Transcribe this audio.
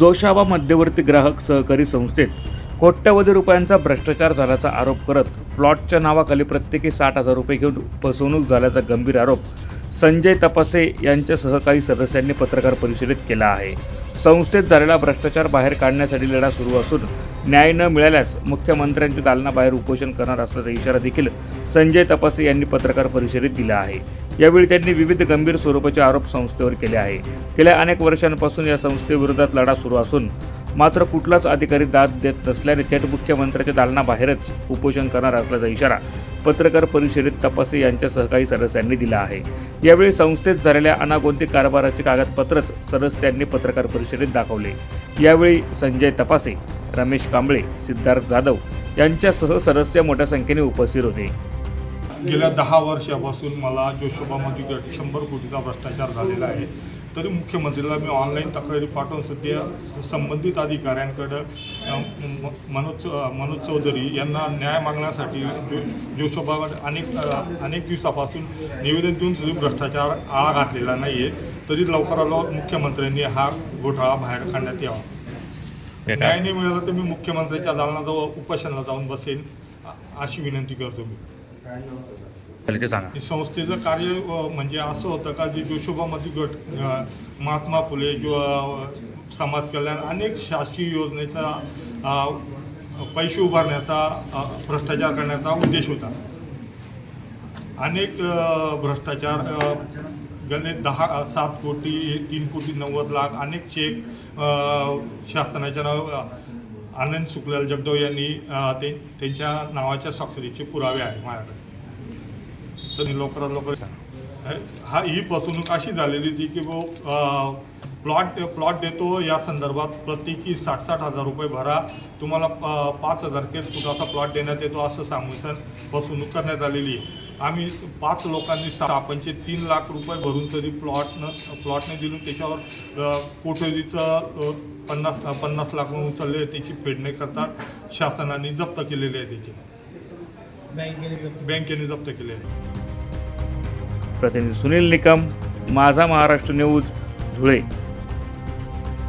जोशाबा मध्यवर्ती ग्राहक सहकारी संस्थेत कोट्यवधी रुपयांचा भ्रष्टाचार झाल्याचा आरोप करत प्लॉटच्या नावाखाली प्रत्येकी साठ हजार रुपये घेऊन फसवणूक झाल्याचा गंभीर आरोप संजय तपासे यांच्या सहकारी सदस्यांनी पत्रकार परिषदेत केला आहे. संस्थेत झालेला भ्रष्टाचार बाहेर काढण्यासाठी लढा सुरू असून न्याय न मिळाल्यास मुख्यमंत्र्यांच्या दालनाबाहेर उपोषण करणार असल्याचा इशारा देखील संजय तपासे यांनी पत्रकार परिषदेत दिला आहे. यावेळी त्यांनी विविध गंभीर स्वरूपाचे आरोप संस्थेवर केले आहे. गेल्या अनेक वर्षांपासून या संस्थेविरोधात लढा सुरू असून मात्र कुठलाच अधिकारी दाद देत नसल्याने थेट मुख्यमंत्र्यांच्या दालनाबाहेरच उपोषण करणार असल्याचा इशारा पत्रकार परिषदेत तपासे यांच्या सहकारी सदस्यांनी दिला आहे. यावेळी संस्थेत झालेल्या अनागोंती कारभाराचे कागदपत्रच सदस्यांनी पत्रकार परिषदेत दाखवले. यावेळी संजय तपासे रमेश कांबळे सिद्धार्थ जाधव यांच्यासह सदस्य मोठ्या संख्येने उपस्थित होते. गेल्या दहा वर्षापासून मला जोशोबामध्ये गट शंभर कोटीचा भ्रष्टाचार झालेला आहे. तरी मुख्यमंत्र्याला मी ऑनलाईन तक्रारी पाठवून सध्या संबंधित अधिकाऱ्यांकडं मनोज मनोज चौधरी यांना न्याय मागण्यासाठी जो जोशोबावर अनेक अनेक दिवसापासून निवेदन देऊन सुद्धा भ्रष्टाचार आळा घातलेला नाही आहे तरी लवकरात लवकर मुख्यमंत्र्यांनी हा घोटाळा बाहेर काढण्यात यावा. न्याय नाही मिळाला तर मी मुख्यमंत्र्यांच्या दालनाजवळ उपोषणाला जाऊन बसेन अशी विनंती करतो मी. ते सांगा. संस्थेचं कार्य म्हणजे असं होतं का जे जोशोबामध्ये गट महात्मा फुले जो समाज कल्याण अनेक शासकीय योजनेचा पैसे उभारण्याचा भ्रष्टाचार करण्याचा उद्देश होता. अनेक भ्रष्टाचार गणित दहा सात कोटी तीन कोटी नव्वद लाख अनेक चेक शासनाच्या नाव आनंद सुखलाल जगदव यांनी ते त्यांच्या नावाच्या साक्षरीचे पुरावे आहे माझ्याकडे. तर लवकरात लवकर हा ही फसवणूक अशी झालेली होती की वो प्लॉट प्लॉट देतो या संदर्भात प्रत्येकी साठ साठ हजार रुपये भरा. तुम्हाला पाच हजार केस फुटाचा प्लॉट देण्यात येतो असं सांगून सर फसवणूक करण्यात आलेली आहे. आम्ही पाच लोकांनी सहा पंचे तीन लाख रुपये भरून तरी प्लॉटनं प्लॉटने दिलून त्याच्यावर अ, पन्नास पन्नास लाख म्हणून उचलले त्याची फेडणे करता शासनाने जप्त केलेले आहे त्याचे. बँकेने जप्त केले. आहे प्रतिनिधी सुनील निकम माझा महाराष्ट्र न्यूज धुळे.